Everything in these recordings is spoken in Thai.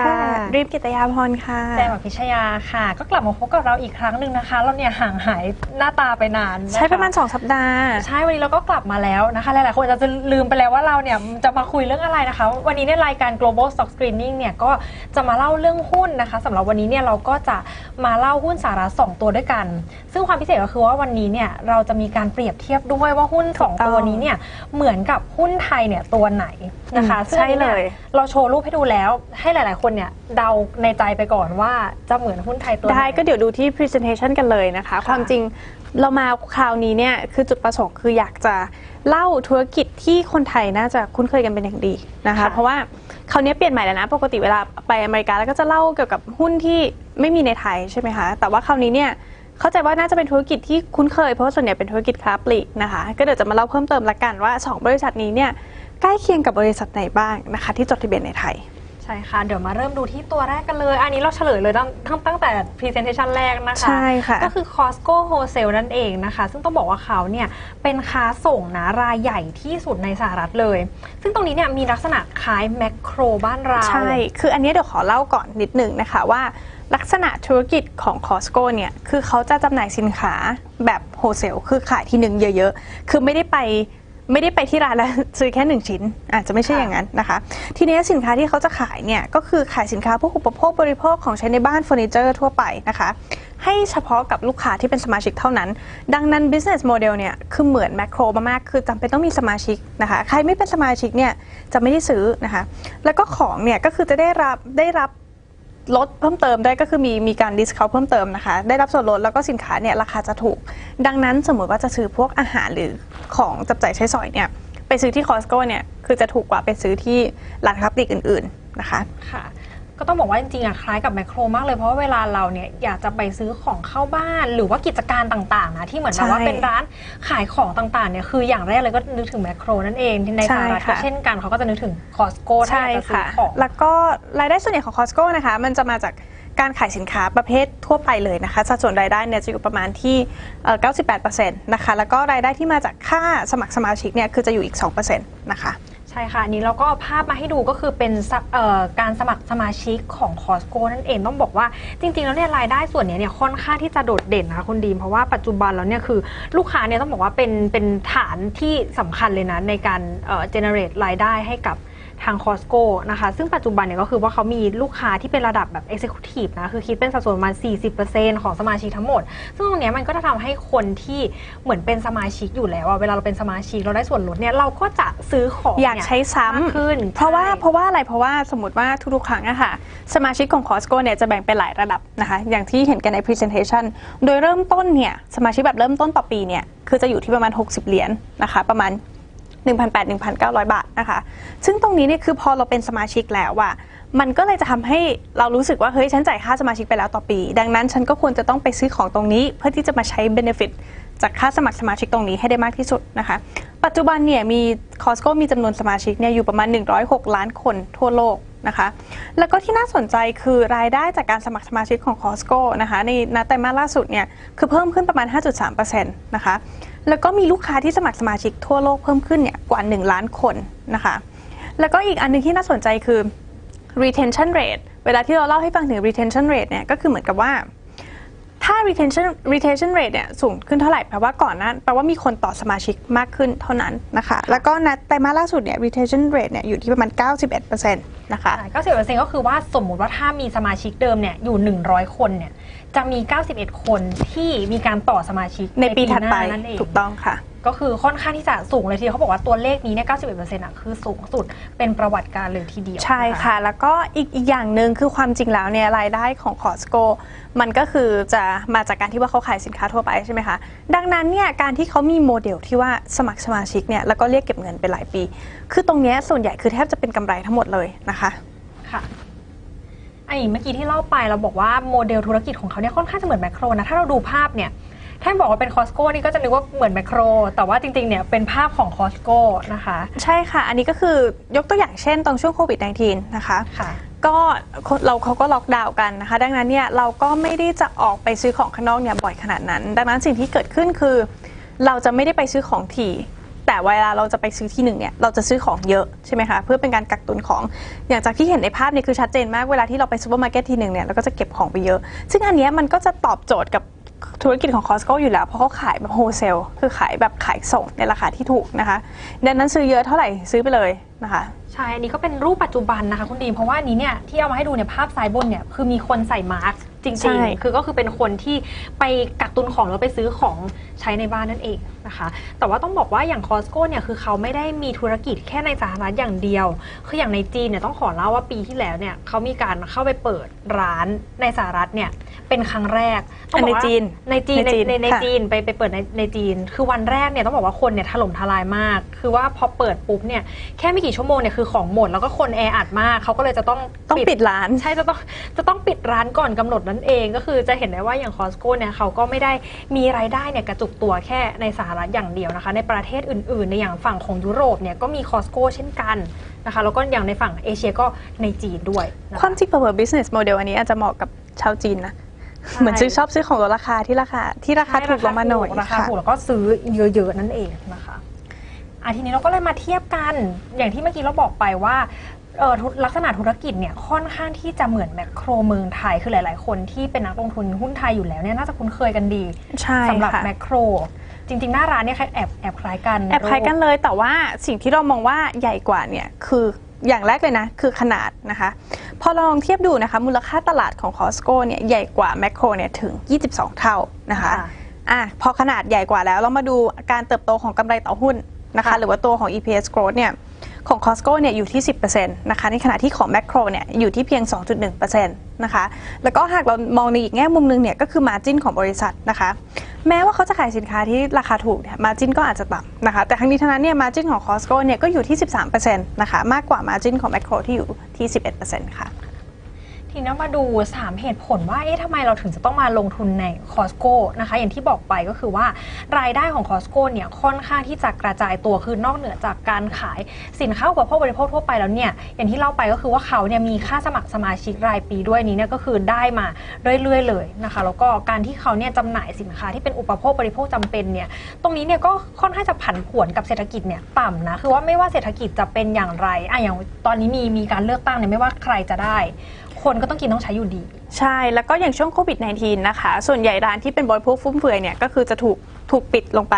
วัสดีค่ะ รีบกิตยาพรค่ะ แจมอภิชยาค่ะ ก็กลับมาพบกับเราอีกครั้งหนึ่งนะคะ เราเนี่ยห่างหายหน้าตาไปนานนคใช้ประมาณ 2 สัปดาห์ ใช่วันนี้เราก็กลับมาแล้วนะคะ หลายๆคนอาจจะลืมไปแล้วว่าเราเนี่ยจะมาคุยเรื่องอะไรนะคะ วันนี้ในรายการ global stock screening เนี่ยก็ จะมาเล่าเรื่องหุ้นนะคะสำหรับวันนี้เนี่ยเราก็จะมาเล่าหุ้นสาระสองตัวด้วยกัน ซึ่งความพิเศษก็คือว่าวันนี้เนี่ยเราจะมีการเปรียบเทียบด้วยว่าหุ้นสองถูกต้องตัวนี้เนี่ยเหมือนกับหุ้นไทยเนี่ยตัวไหนนะคะอืมซึ่งอันนี้นี่ใช่เลยเราโชว์รูปให้ดูแล้วให้หลาย ๆ คนเนี่ยเดาในใจไปก่อนว่าจะเหมือนหุ้นไทยตัวไหนได้ก็เดี๋ยวดูที่ presentation กันเลยนะคะค่ะความจริงเรามาคราวนี้เนี่ยคือจุดประสงค์คืออยากจะ เล่าธุรกิจที่คนไทยน่าจะคุ้นเคยกันเป็นอย่างดีนะคะเพราะว่าคราวนี้เปลี่ยนใหม่แล้วนะ ปกติเวลาไปอเมริกาแล้วก็จะเล่าเกี่ยวกับหุ้นที่ไม่มีในไทยใช่ไหมคะ แต่ว่าคราวนี้เนี่ยเข้าใจว่าน่าจะเป็นธุรกิจที่คุ้นเคยเพราะว่าส่วนใหญ่เป็นธุรกิจค้าปลีกนะคะ ก็เดี๋ยวจะมาเล่าเพิ่มเติมละกันว่าสองบริษัทนี้เนี่ยใกล้เคียงกับบริษัทไหนบ้างนะคะ ที่จดทะเบียนในไทย ใช่ค่ะ เดี๋ยวมาเริ่มดูที่ตัวแรกกันเลย อันนี้เราเฉลยเลยตั้งตั้งตั้งแต่ presentation แรกนะคะ ใช่ค่ะ ก็คือ Costco Wholesale นั่นเองนะคะ ซึ่งต้องบอกว่าเขาเนี่ยเป็นค้าส่งนะรายใหญ่ที่สุดในสหรัฐเลย ซึ่งตรงนี้เนี่ยมีลักษณะคล้ายแมคโครบ้านเรา ใช่ คืออันนี้เดี๋ยวขอเล่าก่อนนิดหนึ่งนะคะว่าลักษณะธุรกิจของ Costco เนี่ย คือเขาจะจำหน่ายสินค้าแบบโฮเซล คือขายทีหนึ่งเยอะๆ คือไม่ได้ไป ไม่ได้ไปที่ร้านแล้วซื้อแค่หนึ่งชิ้น อาจจะไม่ใช่ค่ะอย่างนั้นนะคะ ทีนี้สินค้าที่เขาจะขายเนี่ยก็คือขายสินค้าพวกอุปโภคบริโภคของใช้ในบ้านเฟอร์นิเจอร์ทั่วไปนะคะ ให้เฉพาะกับลูกค้าที่เป็นสมาชิกเท่านั้น ดังนั้น business model เนี่ยคือเหมือนแมคโครมากๆคือจำเป็นต้องมีสมาชิกนะคะ ใครไม่เป็นสมาชิกเนี่ยจะไม่ได้ซื้อนะคะ แล้วก็ของเนี่ยก็คือจะได้รับได้รับ ลดเพิ่มเติมได้ก็คือมีมีการดิสคาวเพิ่มเติมนะคะ ได้รับส่วนลดแล้วก็สินค้าเนี่ยราคาจะถูก ดังนั้นสมมติว่าจะซื้อพวกอาหารหรือของจับจ่ายใช้สอยเนี่ยไปซื้อที่คอสโก้เนี่ยคือจะถูกกว่าไปซื้อที่ร้านค้าปลีกอื่น ๆนะคะค่ะ ก็ต้องบอกว่าจริงๆอะคล้ายกับแมคโครมากเลยเพราะว่าเวลาเราเนี่ยอยากจะไปซื้อของเข้าบ้านหรือว่ากิจการต่างๆนะที่เหมือนแบบว่าใช่เป็นร้านขายของต่างๆเนี่ยคืออย่างแรกเลยก็นึกถึงแมคโครนั่นเองที่ในใช่สหรัฐค่ะก็เช่นกันเขาก็จะนึกถึงคอสโก้ถ้าใช่อยากจะซื้อค่ะของ แล้วก็รายได้ส่วนใหญ่ของ Costco นะคะ มันจะมาจากการขายสินค้าประเภททั่วไปเลยนะคะ สัดส่วนรายได้เนี่ยจะอยู่ประมาณที่เอ่อ98%นะคะ แล้วก็รายได้ที่มาจากค่าสมัครสมาชิกเนี่ยคือจะอยู่อีก 2%นะคะ ใช่ค่ะอันนี้เราก็เอาภาพมาให้ดูก็คือเป็นสะเอ่อการสมัครสมาชิกของคอสโกนั่นเองต้องบอกว่าจริงๆ แล้วเนี่ยรายได้ส่วนเนี้ยเนี่ยค่อนข้างที่จะโดดเด่นนะคะคุณดีมเพราะว่าปัจจุบันแล้วเนี่ยคือลูกค้าเนี่ยต้องบอกว่าเป็นเป็นฐานที่สำคัญเลยนะในการเจเนเรตรายได้ให้กับ ทาง Costco นะคะ ซึ่งปัจจุบันเนี่ยก็คือว่าเขามีลูกค้าที่เป็นระดับแบบ Executive นะ คือคิดเป็นสัดส่วนประมาณ 40%ของสมาชิกทั้งหมด ซึ่งตรงเนี้ยมันก็จะทำให้คนที่เหมือนเป็นสมาชิกอยู่แล้วอะเวลาเราเป็นสมาชิกเราได้ส่วนลดเนี่ยเราก็จะซื้อของอยากเนี่ยใช้ซ้มากขึ้นำเพราะว่าใช่เพราะว่าอะไรเพราะว่าสมมติว่าทุกๆครั้งอะค่ะสมาชิกของ Costco เนี่ยจะแบ่งเป็นหลายระดับนะคะอย่างที่เห็นกันใน presentation โดยเริ่มต้นเนี่ยสมาชิกแบบเริ่มต้นต่อปีเนี่ยคือจะอยู่ที่ประมาณ 60 เหรียญนะคะประมาณ 1,800-1,900 บาทนะคะ ซึ่งตรงนี้เนี่ยคือพอเราเป็นสมาชิกแล้วอะมันก็เลยจะทำให้เรารู้สึกว่าเฮ้ยฉันจ่ายค่าสมาชิกไปแล้วต่อปี ดังนั้นฉันก็ควรจะต้องไปซื้อของตรงนี้เพื่อที่จะมาใช้เบนฟิต จากค่าสมัครสมาชิกตรงนี้ให้ได้มากที่สุดนะคะ ปัจจุบันเนี่ยมี Costco มีจำนวนสมาชิกเนี่ยอยู่ประมาณ 106 ล้านคนทั่วโลกนะคะ แล้วก็ที่น่าสนใจคือรายได้จากการสมัครสมาชิกของ Costco นะคะในนัดไตรมาสล่าสุดเนี่ยคือเพิ่มขึ้นประมาณ 5.3%นะคะแล้วก็มีลูกค้าที่สมัครสมาชิกทั่วโลกเพิ่มขึ้นเนี่ยกว่า 1 ล้านคนนะคะ แล้วก็อีกอันหนึงที่น่าสนใจคือ retention rate เวลาที่เราเล่าให้ฟังถึง retention rate เนี่ยก็คือเหมือนกับว่า ถ้า retention retention rate เนี่ยสูงขึ้นเท่าไหร่แปลว่าก่อนหนั้นแปลว่ามีคนต่อสมาชิกมากขึ้นเท่านั้นนะคะ แล้วก็นัดไตรมาสล่าสุดเนี่ย retention rate เนี่ยอยู่ที่ประมาณ 91%นะคะ ก็สิบเปอร์เซ็นต์ก็คือว่าสมมุติว่าถ้ามีสมาชิกเดิมเนี่ยอยู่ 100 คนเนี่ยจะมี 91 คนที่มีการต่อสมาชิกในปีถัดไปหน้านั่นเอง ถูกต้องค่ะ ก็คือค่อนข้างที่จะสูงเลยทีเดียวเขาบอกว่าตัวเลขนี้เนี่ย 91%อะคือสูงสุดเป็นประวัติการเลยทีเดียว ใช่ค่ะ แล้วก็อีกอีกอย่างหนึ่งคือความจริงแล้วเนี่ยรายได้ของ Costco มันก็คือจะมาจากการที่ว่าเขาขายสินค้าทั่วไปใช่ไหมคะ ดังนั้นเนี่ยการที่เขามีโมเดลที่ว่าสมัครสมาชิกเนี่ยแล้วก็เรียกเก็บเงินเป็นหลายปี คือตรงเนี้ยส่วนใหญ่คือแทบจะเป็นกำไรทั้งหมดเลยนะคะค่ะไอ้เมื่อกี้ที่เล่าไปเราบอกว่าโมเดลธุรกิจของเขาเนี่ยค่อนข้างจะเหมือนแมคโครนะถ้าเราดูภาพเนี่ย ท่านบอกว่าเป็นคอสโก้นี่ก็จะนึกว่าเหมือนแมคโคร แต่ว่าจริงๆ เนี่ยเป็นภาพของคอสโก้นะคะ ใช่ค่ะ อันนี้ก็คือยกตัวอย่างเช่นตอนช่วงโควิด -19 นะคะค่ะก็เราเขาก็ล็อกดาวน์กันนะคะ ดังนั้นเนี่ยเราก็ไม่ได้จะออกไปซื้อของข้างนอกเนี่ยบ่อยขนาดนั้น ดังนั้นสิ่งที่เกิดขึ้นคือ เราจะไม่ได้ไปซื้อของถี่แต่แต่เวลาเราจะไปซื้อที่หนึ่งเนี่ยเราจะซื้อของเยอะใช่ไหมคะเพื่อเป็นการกักตุนของอย่างจากที่เห็นในภาพเนี่ยคือชัดเจนมากเวลาที่เราไปซูเปอร์มาร์เก็ตทีหนึ่งเนี่ยเราก็จะเก็บของไปเยอะ ซึ่งอันเนี้ยมันก็จะตอบโจทย์กับ ธุรกิจของ Costco อยู่แล้ว เพราะเขาขายแบบโฮเซลคือขายแบบขายส่งในราคาที่ถูกนะคะ ดังนั้นซื้อเยอะเท่าไหร่ซื้อไปเลยนะคะ ใช่ อันนี้ก็เป็นรูปปัจจุบันนะคะคุณดีมเพราะว่าอันนี้เนี่ยที่เอามาให้ดูเนี่ยภาพซ้ายบนเนี่ยคือมีคนใส่มาร์กจใช่ริง ๆ คือก็คือเป็นคนที่ไปกักตุนของแล้วไปซื้อของใช้ในบ้านนั่นเอง นะคะ แต่ว่าต้องบอกว่าอย่างคอสโก้เนี่ยคือเขาไม่ได้มีธุรกิจแค่ในสหรัฐอย่างเดียว คืออย่างในจีนเนี่ยต้องขอเล่าว่าปีที่แล้วเนี่ยเขามีการเข้าไปเปิดร้านในสหรัฐเนี่ยเป็นครั้งแรกต้องบอกว่าในจีนในจีนในจีนในในค่ะจีนไปไปเปิดในในจีน คือวันแรกเนี่ยต้องบอกว่าคนเนี่ยถล่มทลายมาก คือว่าพอเปิดปุ๊บเนี่ยแค่ไม่กี่ชั่วโมงเนี่ยคือของหมดแล้วก็คนแออัดมากเขาก็เลยจะต้องต้องปิดร้านใช่จะต้องจะต้องปิดร้านก่อนกำหนดนั่นเองก็คือจะเห็นได้ว่าอย่างคอสโก้เนี่ยเขาก็ไม่ได้มีรายได้เนี่ยกระจุกตัวแค่ในสหรัฐอย่างเดียวนะคะ ในประเทศอื่นๆ ในอย่างฝั่งของยุโรปเนี่ยก็มีคอสโก้เช่นกันนะคะ แล้วก็อย่างในฝั่งเอเชียก็ในจีนด้วยนะคะความจริงเปิด business model อันนี้อาจจะเหมาะกับชาวจีนนะเหมือนซื้อชอบซื้อของลดราคาที่ราคาที่ราคาถูกลงมาหน่อยราคาค่ะถูกแล้วก็ซื้อเยอะๆนั่นเองนะคะอะทีนี้เราก็เลยมาเทียบกันอย่างที่เมื่อกี้เราบอกไปว่าเอ่อธุลักษณะธุรกิจเนี่ยค่อนข้างที่จะเหมือนแมคโครเมืองไทยคือหลาย ๆ คนที่เป็นนักลงทุนหุ้นไทยอยู่แล้วเนี่ยน่าจะคุ้นเคยกันดีใช่สำหรับค่ะแมคโคร จริง ๆ หน้าร้านเนี่ยแอบแอบคล้ายกันแอบคล้ายกันเลยแต่ว่าสิ่งที่เรามองว่าใหญ่กว่าเนี่ยคืออย่างแรกเลยนะ คือขนาดนะคะ พอเราลองเทียบดูนะคะ มูลค่าตลาดของ Costco เนี่ยใหญ่กว่าแมคโครเนี่ยถึง 22 เท่านะคะอะพอขนาดใหญ่กว่าแล้วเรามาดูการเติบโตของกำไรต่อหุ้นนะคะ หรือว่าตัวของ EPS growth เนี่ยของ Costco เนี่ยอยู่ที่ 10%นะคะในขณะที่ของ Macro เนี่ยอยู่ที่เพียง 2.1%นะคะแล้วก็หากเรามองในอีกแง่มุมหนึงเนี่ยก็คือ margin ของบริษัทนะคะ แม้ว่าเขาจะขายสินค้าที่ราคาถูกเนี่ยมาจินก็อาจจะต่ำนะคะ แต่ทั้งนี้ทั้งนั้นเนี่ยมาจินของ Costco เนี่ยก็อยู่ที่ 13%นะคะ มากกว่ามาจินของ Macro ที่อยู่ที่ 11%ค่ะ ทีนี้มาดู 3 เหตุผลว่าเอ๊ะทำไมเราถึงจะต้องมาลงทุนในคอสโก้นะคะอย่างที่บอกไปก็คือว่ารายได้ของคอสโก้เนี่ยค่อนข้างที่จะกระจายตัวคือนอกเหนือจากการขายสินค้าอุปโภคบริโภคทั่วไปแล้วเนี่ยอย่างที่เล่าไปก็คือว่าเขาเนี่ยมีค่าสมัครสมาชิกรายปีด้วยนี้เนี่ยก็คือได้มาเรื่อยๆเลยนะคะแล้วก็การที่เขาเนี่ยจำหน่ายสินค้าที่เป็นอุปโภคบริโภคจำเป็นเนี่ยตรงนี้เนี่ยก็ค่อนข้างจะผันผวนกับเศรษฐกิจเนี่ยต่ำนะคือว่าไม่ว่าเศรษฐกิจจะเป็นอย่างไรอะอย่างตอนนี้มีมีการเลือกตั้งเนี่ยไม่ว่าใครจะได้ คนก็ต้องกินต้องใช้อยู่ดี ใช่แล้วก็อย่างช่วงโควิด -19 นะคะ ส่วนใหญ่ร้านที่เป็นบริโภคฟุ่มเฟือยเนี่ยก็คือจะถูกถูกปิดลงไป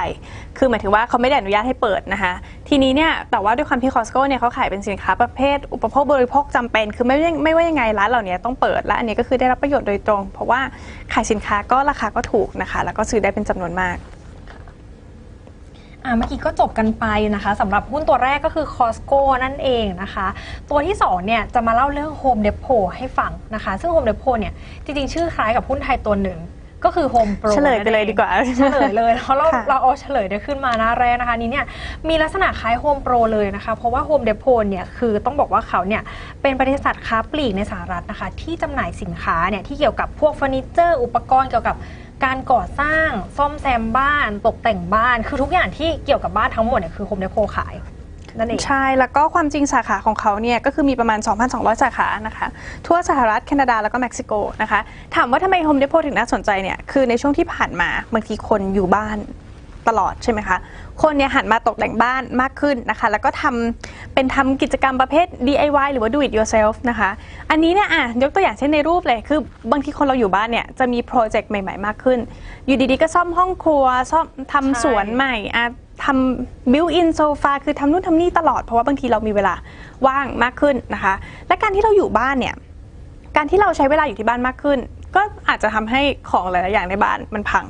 คือหมายถึงว่าเขาไม่ได้อนุญาตให้เปิดนะคะ ทีนี้เนี่ยแต่ว่าด้วยความที่ Costco เนี่ยเขาขายเป็นสินค้าประเภท อุปโภคบริโภคจำเป็น คือไม่ไม่ว่ายังไงร้านเหล่านี้ต้องเปิด และอันนี้ก็คือได้รับประโยชน์โดยตรง เพราะว่าขายสินค้าก็ราคาก็ถูกนะคะ แล้วก็ซื้อได้เป็นจำนวนมาก อะเมื่อกี้ก็จบกันไปนะคะสำหรับหุ้นตัวแรกก็คือ Costco นั่นเองนะคะ ตัวที่2เนี่ยจะมาเล่าเรื่อง Home Depot ให้ฟังนะคะ ซึ่ง Home Depot เนี่ยจริงๆ ชื่อคล้ายกับหุ้นไทยตัวหนึ่ง ก็คือ Home Pro เฉลยไปเลยนั่นองดีกว่า เฉลยเลยเพราะเราค่ะ เราเอาเฉลยได้ขึ้นมาหน้าแรกนะคะนี่เนี่ยมีลักษณะคล้าย Home Pro เลยนะคะ เพราะว่า Home Depot เนี่ยคือต้องบอกว่าเขาเนี่ยเป็นบริษัทค้าปลีกในสหรัฐนะคะ ที่จำหน่ายสินค้าเนี่ยที่เกี่ยวกับพวกเฟอร์นิเจอร์ อุปกรณ์เกี่ยวกับการก่อสร้าง ซ่อมแซมบ้าน ตกแต่งบ้าน คือทุกอย่างที่เกี่ยวกับบ้านทั้งหมดเนี่ยคือ Home Depot ขาย นั่นเองใช่แล้วก็ความจริงสาขาของเขาเนี่ยก็คือมีประมาณ 2,200 สาขานะคะทั่วสหรัฐแคนาดาแล้วก็เม็กซิโกนะคะถามว่าทำไม Home Depot ถึงน่าสนใจเนี่ยคือในช่วงที่ผ่านมาบางทีคนอยู่บ้านตลอดใช่ไหมคะ คนเนี่ยหันมาตกแต่งบ้านมากขึ้นนะคะ แล้วก็ทำเป็นทำกิจกรรมประเภท DIY หรือว่า do it yourself นะคะ อันนี้เนี่ยอะยกตัวอย่างเช่นในรูปเลย คือบางทีคนเราอยู่บ้านเนี่ยจะมีโปรเจกต์ใหม่ ๆ มากขึ้น อยู่ดีๆ ก็ซ่อมห้องครัว ซ่อมทำใช่สวนใหม่อะ ทำ built in sofa คือทำนู่นทำนี่ตลอด เพราะว่าบางทีเรามีเวลาว่างมากขึ้นนะคะ และการที่เราอยู่บ้านเนี่ย การที่เราใช้เวลาอยู่ที่บ้านมากขึ้น ก็อาจจะทำให้ของหลาย ๆ อย่างในบ้านมันพัง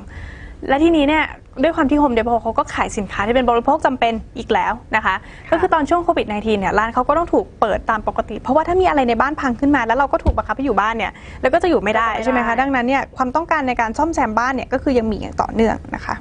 และทีนี้เนี่ยด้วยความที่ Home Depot เขาก็ขายสินค้าที่เป็นบริโภคจำเป็นอีกแล้วนะคะ ก็คือตอนช่วงโควิด -19 เนี่ยร้านเขาก็ต้องถูกเปิดตามปกติ เพราะว่าถ้ามีอะไรในบ้านพังขึ้นมา แล้วเราก็ถูกบังคับให้อยู่บ้านเนี่ยแล้วก็จะอยู่ไม่ได้ก็จะไม่ได้ใช่ไหมคะ ดังนั้นเนี่ยความต้องการในการซ่อมแซมบ้านเนี่ยก็คือยังมีอย่างต่อเนื่องนะคะ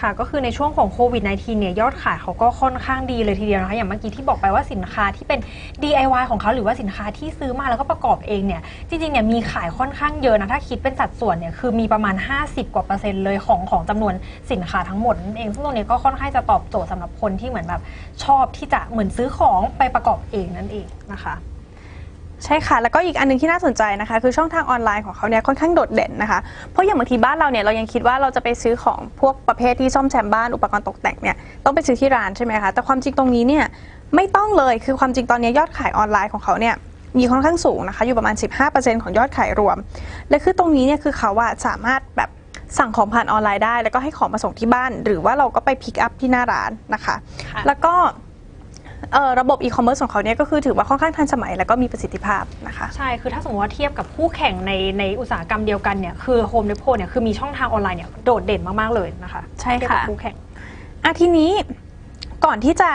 ค่ะก็คือในช่วงของโควิด -19 เนี่ยยอดขายเขาก็ค่อนข้างดีเลยทีเดียวนะคะ อย่างเมื่อกี้ที่บอกไปว่าสินค้าที่เป็น DIY ของเขาหรือว่าสินค้าที่ซื้อมาแล้วก็ประกอบเองเนี่ยจริงๆเนี่ยมีขายค่อนข้างเยอะนะ ถ้าคิดเป็นสัดส่วนเนี่ยคือมีประมาณ 50 กว่าเปอร์เซ็นต์เลยของของจำนวนสินค้าทั้งหมดนั่นเองซึ่งตรงนี้ก็ค่อนข้างจะตอบโจทย์สำหรับคนที่เหมือนแบบชอบที่จะเหมือนซื้อของไปประกอบเองนั่นเองนะคะ ใช่ค่ะ แล้วก็อีกอันหนึงที่น่าสนใจนะคะ คือช่องทางออนไลน์ของเขาเนี่ยค่อนข้างโดดเด่นนะคะ เพราะอย่างบางทีบ้านเราเนี่ยเรายังคิดว่าเราจะไปซื้อของพวกประเภทที่ซ่อมแซมบ้านอุปกรณ์ตกแต่งเนี่ยต้องไปซื้อที่ร้านใช่ไหมคะ แต่ความจริงตรงนี้เนี่ยไม่ต้องเลย คือความจริงตอนนี้ยอดขายออนไลน์ของเขาเนี่ยมีค่อนข้างสูงนะคะ อยู่ประมาณ 15%ของยอดขายรวม และคือตรงนี้เนี่ยคือเขาอะสามารถแบบสั่งของผ่านออนไลน์ได้ แล้วก็ให้ของมาส่งที่บ้าน หรือว่าเราก็ไปพิกอัพที่หน้าร้านนะคะค่ะแล้วก็ เอ่อระบบอีคอมเมิร์ซของเขาเนี่ยก็คือถือว่าค่อนข้างทันสมัยแล้วก็มีประสิทธิภาพนะคะ ใช่ คือถ้าสมมติว่าเทียบกับคู่แข่งในในอุตสาหกรรมเดียวกันเนี่ย คือ Home Depot เนี่ยคือมีช่องทางออนไลน์เนี่ยโดดเด่นมาก ๆ เลยนะคะใช่ค่ะ เทียบกับคู่แข่ง อะทีนี้ก่อนที่จะ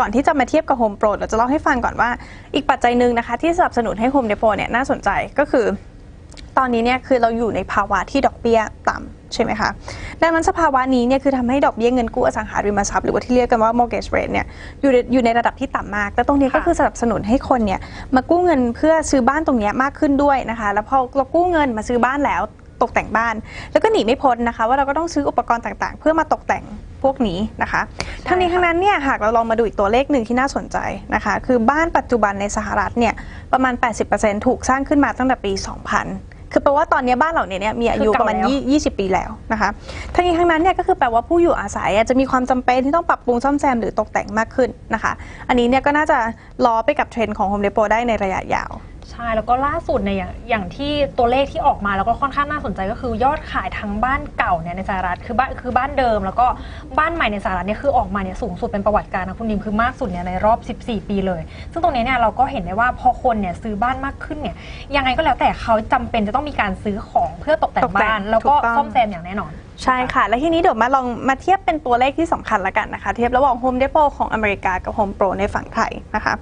ก่อนที่จะมาเทียบกับ Home Pro เราจะเล่าให้ฟังก่อนว่าอีกปัจจัยหนึ่งนะคะ ที่สนับสนุนให้ Home Depot เนี่ยน่าสนใจก็คือ ตอนนี้เนี่ยคือเราอยู่ในภาวะที่ดอกเบี้ยต่ำ ใช่ไหมคะดังนั้นสภาวะนี้เนี่ยคือทำให้ดอกเบี้ยเงินกู้อสังหาริมทรัพย์หรือว่าที่เรียกกันว่า mortgage rate เนี่ยอยู่ในอยู่ในระดับที่ต่ำมากแต่ตรงนี้ก็คือสนับสนุนให้คนเนี่ยมากู้เงินเพื่อซื้อบ้านตรงนี้มากขึ้นด้วยนะคะ แล้วพอเรากู้เงินมาซื้อบ้านแล้วตกแต่งบ้าน แล้วก็หนีไม่พ้นนะคะ ว่าเราก็ต้องซื้ออุปกรณ์ต่างๆ เพื่อมาตกแต่งพวกนี้นะคะ ทั้งนี้ทั้งนั้นเนี่ยหากเราลองมาดูอีกตัวเลขหนึ่งที่น่าสนใจนะคะ คือบ้านปัจจุบันในสหรัฐเนี่ยประมาณ 80%ถูกสร้างขึ้นมาตั้งแต่ปี 2000 คือแปลว่าตอนนี้บ้านเหล่านี้เนี่ยมีอายุคือปเก่าระมาณแล้วยี่20 ปีแล้วนะคะทั้งนี้ทั้งนั้นเนี่ยก็คือแปลว่าผู้อยู่อาศัยอะจะมีความจำเป็นที่ต้องปรับปรุงซ่อมแซมหรือตกแต่งมากขึ้นนะคะ อันนี้เนี่ยก็น่าจะล้อไปกับเทรนด์ของ Home Depot ได้ในระยะยาว ใช่ แล้วก็ล่าสุดในยอย่างอย่างที่ตัวเลขที่ออกมาแล้วก็ค่อนข้างน่าสนใจก็คือยอดขายทั้งบ้านเก่าเนี่ยในสหรัฐคือบ้านคือบ้านเดิม แล้วก็บ้านใหม่ในสหรัฐเนี่ยคือออกมาเนี่ยสูงสุดเป็นประวัติการณ์นะคุณดิมคือมากสุดเนี่ยในรอบ 14 ปีเลย ซึ่งตรงนี้เนี่ยเราก็เห็นได้ว่าพอคนเนี่ยซื้อบ้านมากขึ้นเนี่ยยังไงก็แล้วแต่เขาจำเป็นจะต้องมีการซื้อของเพื่อตกแต่ตงกแต่งบ้าน แล้วก็ถูกต้องซ่อมแซมอย่างแน่นอน ใช่ค่ะ และทีนี้เดี๋ยวมาลองมาเทียบเป็นตัวเลขที่สำคัญละกันนะคะ เทียบระหว่าง Home Depot ของอเมริกากับ Home Pro ในฝั่งไทยนะคะ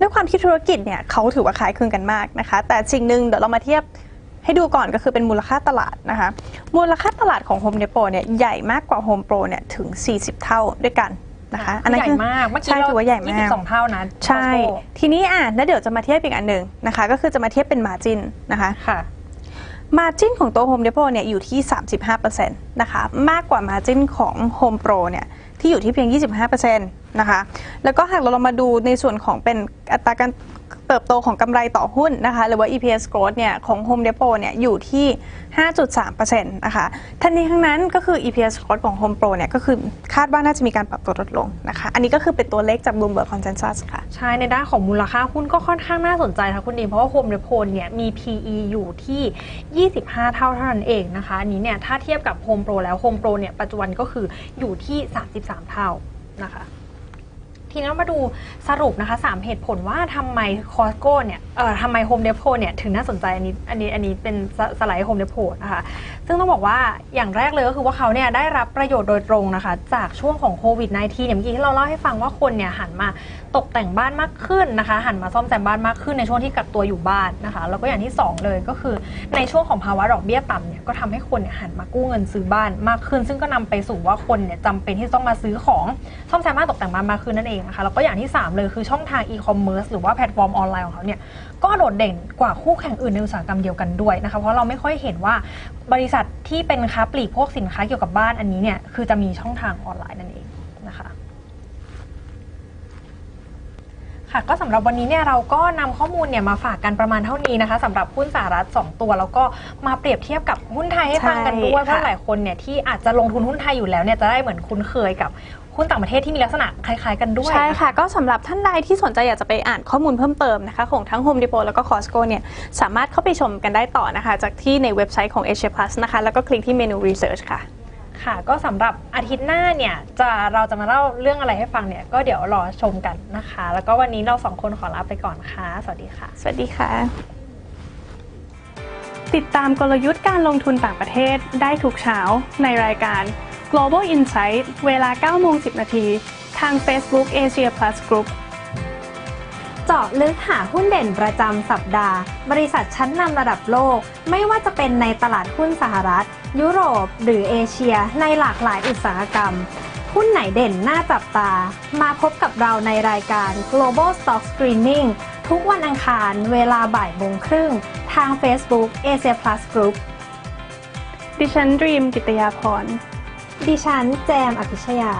ด้วยความที่ธุรกิจเนี่ยเขาถือว่าคล้ายคลึงกันมากนะคะ แต่สิ่งหนึ่งเดี๋ยวเรามาเทียบให้ดูก่อนก็คือเป็นมูลค่าตลาดนะคะ มูลค่าตลาดของ Home Depot เนี่ยใหญ่มากกว่า Home Pro เนี่ยถึง 40 เท่าด้วยกันนะคะใหญ่คืมากเมื่อกี้ใช่ถือว่าใหญ่มาก22เท่านะใช่ Costco ทีนี้อะแล้วเดี๋ยวจะมาเทียบอีกอันหนึ่งนะคะ ก็คือจะมาเทียบเป็น margin นะคะ มาจิ้นของตัว Home Depot เนี่ยอยู่ที่ 35%นะคะมากกว่ามาจิ้นของ Home Pro เนี่ยที่อยู่ที่เพียง 25%นะคะแล้วก็หากเราลองมาดูในส่วนของเป็นอัตราการ เติบโตของกำไรต่อหุ้นนะคะหรือว่า EPS growth เนี่ยของ Home Depot เนี่ยอยู่ที่ 5.3%นะคะทั้งนี้ทั้งนั้นก็คือ EPS growth ของ Home Pro เนี่ยก็คือคาดว่าน่าจะมีการปรับตัวลดลงนะคะอันนี้ก็คือเป็นตัวเลขจาก Bloomberg Consensus ค่ะใช่ ในด้านของมูลค่าหุ้นก็ค่อนข้างน่าสนใจค่ะคุณดีเพราะว่า Home Depot เนี่ยมี PE อยู่ที่ 25 เท่าเท่านั้นเองนะคะอันนี้เนี่ยถ้าเทียบกับ Home Pro แล้ว Home Pro เนี่ยปัจจุบันก็คืออยู่ที่ 33 เท่านะคะ ทีนี้มาดูสรุปนะคะ 3 เหตุผลว่าทำไม Costco เนี่ยเอ่อทำไม Home Depot เนี่ยถึงน่าสนใจอันนี้อันนี้อันนี้เป็นสสไลด์ Home Depot นะคะ ซึ่งต้องบอกว่าอย่างแรกเลยก็คือว่าเขาเนี่ยได้รับประโยชน์โดยตรงนะคะ จากช่วงของโควิด -19 เนี่ยเมื่อกี้ที่เราเล่าให้ฟังว่าคนเนี่ยหันมาตกแต่งบ้านมากขึ้นนะคะ หันมาซ่อมแซมบ้านมากขึ้นในช่วงที่กักตัวอยู่บ้านนะคะ แล้วก็อย่างที่สองเลยก็คือในช่วงของภาวะดอกเบี้ยต่ำเนี่ยก็ทำให้คนเนี่ยหันมากู้เงินซื้อบ้านมากขึ้น ซึ่งก็นำไปสู่ว่าคนเนี่ยจำเป็นที่ต้องมาซื้อของซ่อมแซมบ้านตกแต่งบ้านมากขึ้นนั่นเองนะคะแล้วก็อย่างที่สามเลยคือช่องทางอีคอมเมิร์ซหรือว่าแพลตฟอร์มออนไลน์ของเขาเนี่ยก็โดดเด่นกว่าคู่แข่งอื่นในอุตสาหกรรมเดียวกันด้วยนะคะเพราะเราไม่ค่อยเห็นว่าบริษัทที่เป็นค้าปลีกพวกสินค้าเกี่ยวกับบ้านอันนี้เนี่ยคือจะมีช่องทางออนไลน์นั่นเองนะคะค่ะก็สำหรับวันนี้เนี่ยเราก็นำข้อมูลเนี่ยมาฝากกันประมาณเท่านี้นะคะสำหรับหุ้นสหรัฐ 2 ตัว แล้วก็มาเปรียบเทียบกับหุ้นไทยให้ฟังกันด้วยใช่เพราะค่ะหลายคนเนี่ยที่อาจจะลงทุนหุ้นไทยอยู่แล้วเนี่ยจะได้เหมือนคุ้นเคยกับ หุ้นต่างประเทศที่มีลักษณะคล้ายๆกันด้วยใช่ค่ะ ก็สำหรับท่านใดที่สนใจอยากจะไปอ่านข้อมูลเพิ่มเติมนะคะ ของทั้ง Home Depot แล้วก็ Costco เนี่ยสามารถเข้าไปชมกันได้ต่อนะคะ จากที่ในเว็บไซต์ของ Asia Plus นะคะ แล้วก็คลิกที่เมนู Research ค่ะค่ะ ก็สำหรับอาทิตย์หน้าเนี่ยจะเราจะมาเล่าเรื่องอะไรให้ฟังเนี่ยก็เดี๋ยวรอชมกันนะคะ แล้วก็วันนี้เราสองคนขอลาไปก่อนค่ะ สวัสดีค่ะ สวัสดีค่ะ ติดตามกลยุทธ์การลงทุนต่างประเทศได้ทุกเช้าในรายการ Global Insight เวลา9โมง10 นาที ทาง Facebook Asia Plus Group เจาะลึกหาหุ้นเด่นประจำสัปดาห์ บริษัทชั้นนำระดับโลก ไม่ว่าจะเป็นในตลาดหุ้นสหรัฐ ยุโรป หรือเอเชีย ในหลากหลายอุตสาหกรรม หุ้นไหนเด่นน่าจับตา มาพบกับเราในรายการ Global Stock Screening ทุกวันอังคารเวลาบ่ายโมงครึ่ง ทาง Facebook Asia Plus Group ดิฉันดรีมกิตยาพร ดิฉันแจมอภิชยา